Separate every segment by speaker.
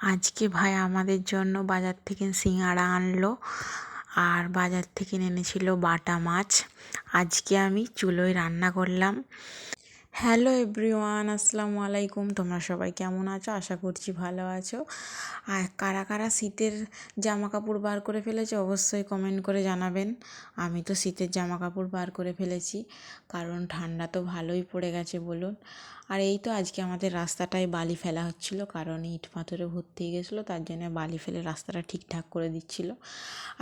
Speaker 1: আজকে ভাই আমাদের জন্য বাজার থেকে সিঙাড়া আনলো আর বাজার থেকে এনেছিল বাটা মাছ। আজকে আমি চুলোয় রান্না করলাম। হ্যালো এভরিওয়ান, আসসালামু আলাইকুম। তোমরা সবাই কেমন আছো? আশা করছি ভালো আছো। আর কারা কারা শীতের জামা কাপড় বার করে ফেলেছে, অবশ্যই কমেন্ট করে জানাবেন। আমি তো শীতের জামা কাপড় বার করে ফেলেছি, কারণ ঠান্ডা তো ভালোই পড়ে গেছে বলুন। আর এই তো আজকে আমাদের রাস্তাটায় বালি ফেলা হচ্ছিল, কারণ ইট পাথরে ভর্তি হয়ে গেছিল, তার জন্য বালি ফেলে রাস্তাটা ঠিকঠাক করে দিচ্ছিল।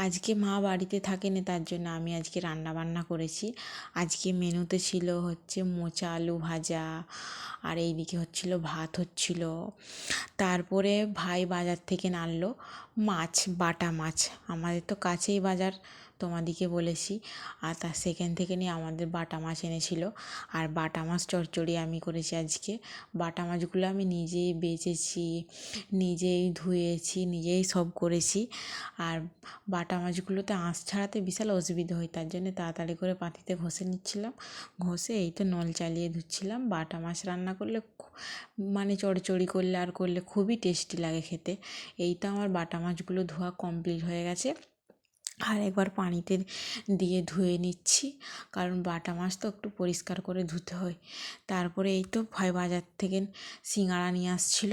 Speaker 1: আজকে মা বাড়িতে থাকেনি, তার জন্য আমি আজকে রান্না বান্না করেছি। আজকে মেনুতে ছিল হচ্ছে মোচা, আলু ভাজা, আর এইদিকে হচ্ছিল, ভাত হচ্ছিল। তারপরে ভাই বাজার থেকে নাড়লো মাছ, বাটা মাছ। আমাদের তো কাছেই বাজার তোমাদিকে বলেছি। আর তার সেখান থেকে নিয়ে আমাদের বাটা মাছ এনেছিলো। আর বাটা মাছ চচ্চড়ি আমি করেছি আজকে। বাটা মাছগুলো আমি নিজেই বেছেছি নিজেই ধুয়েছি, নিজেই সব করেছি। আর বাটা মাছগুলোতে আঁশ ছাড়াতে বিশাল অসুবিধে হয়, তার জন্য তাড়াতাড়ি করে পাতিতে ঘষে নিচ্ছিলাম। ঘষে এই তো নল চালিয়ে ধুচ্ছিলাম। বাটা মাছ রান্না করলে মানে চড়চড়ি করলে আর করলে খুবই টেস্টি লাগে খেতে। এই তো আমার বাটা মাছগুলো ধোয়া কমপ্লিট হয়ে গেছে। আর একবার পানিতে দিয়ে ধুয়ে নিচ্ছি। কারণ বাটা মাছ তো একটু পরিষ্কার করে ধুতে হয়। তারপরে এই তো ভাই বাজার থেকে সিঙাড়া নিয়ে আসছিল।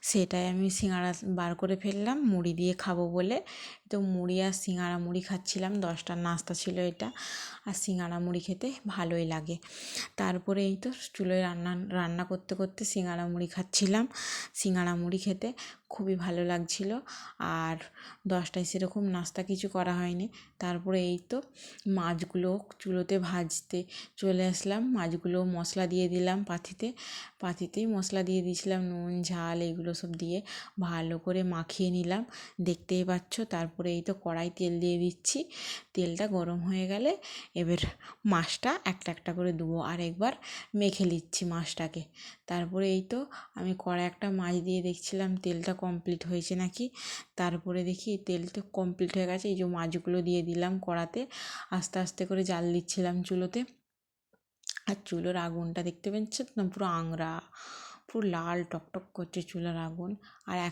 Speaker 1: সেটাই আমি সিঙাড়া বার করে ফেললাম, মুড়ি দিয়ে খাব বলে। তো মুড়ি আর সিঙাড়া মুড়ি খাচ্ছিলাম, দশটার নাস্তা ছিল এটা। আর সিঙাড়া মুড়ি খেতে ভালোই লাগে। তারপরে এই তো চুলোয় রান্না রান্না করতে করতে সিঙাড়া মুড়ি খাচ্ছিলাম। সিঙাড়া মুড়ি খেতে খুবই ভালো লাগছিল। আর দশটায় সেরকম নাস্তা কিছু করা হয়নি। তারপরে এই তো মাছগুলো চুলোতে ভাজতে চলে আসলাম। মাছগুলো মশলা দিয়ে দিলাম পাতিতে। পাতিতেই মশলা দিয়ে দিয়েছিলাম, নুন, ঝাল এগুলো সব দিয়ে ভালো করে মাখিয়ে নিলাম। দেখতেই পাচ্ছ, তারপরে এই তো কড়াই তেল দিয়ে দিচ্ছি। তেলটা গরম হয়ে গেলে এবার মাছটা একটা একটা করে দেবো আর একবার মেখে নিচ্ছি মাছটাকে। তারপরে এই তো আমি কড়াই একটা মাছ দিয়ে দেখছিলাম, তেলটা কমপ্লিট হয়েছে নাকি? তারপরে দেখি তেলটা কমপ্লিট হয়ে গেছে। এই যে মাছগুলো দিয়ে দিলাম কড়াতে। আস্তে আস্তে করে জাল দিচ্ছিলাম চুলোতে। আর চুলোর আগুনটা দেখতে পাচ্ছেন? তো পুরো আংরা, পুরো লাল টকটক করছে চুলার আগুন। আর এক